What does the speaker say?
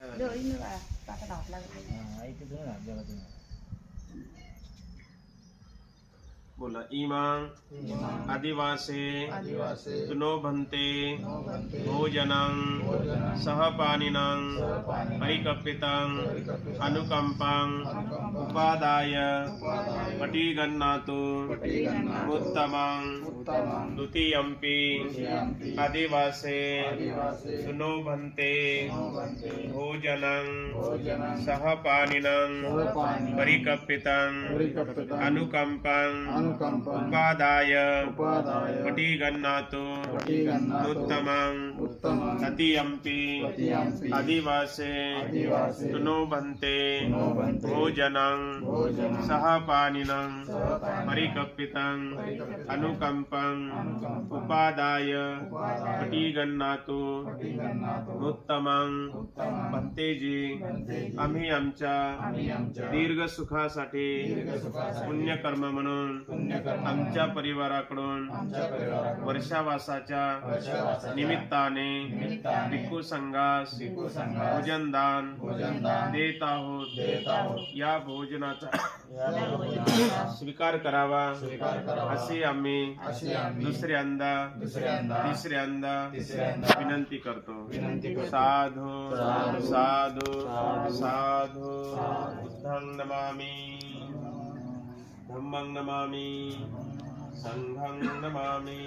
lưỡi nữa à ta sẽ đọc lại. Ấy cái thứ làm cho tôi બોલા ઈમાં આદિવાસે તુનોભંતે ભોજનં સહપાનિનં પરિકલ્પિતં અનુકંપં ઉપાદાય પટીગન્નાતુ ઉત્તમં द्वितीयम्पि। आदिवासे। आदिवासे। भन्ते भोजनं सहपानिनं परिकल्पितं अनुकम्पं उपादाय। पटिगन्नातु। उत्तमं ततीयम्पि। आदिवासे। आदिवासे। तुनो भन्ते no भन्ते भोजनं सहपानिनं परिकल्पितं अनुकम्पं उपादाय पटीगन्नातु उत्तमं भत्तेजी आम्ही आमच्या दीर्घ सुखासाठी पुण्यकर्म म्हणून आमच्या परिवाराकडून वर्षावासाच्या निमित्ताने भिक्खू संघास भोजनदान देत आहोत. या भोजनाचा स्वीकार करावा. असे आम्ही दुसऱ्यांदा तिसऱ्यांदा विनंती करतो विनंती करतो. साधू साधू, साधू साधू, साधू साधू. बुद्धं नमामि धम्मं नमामि संघं नमामि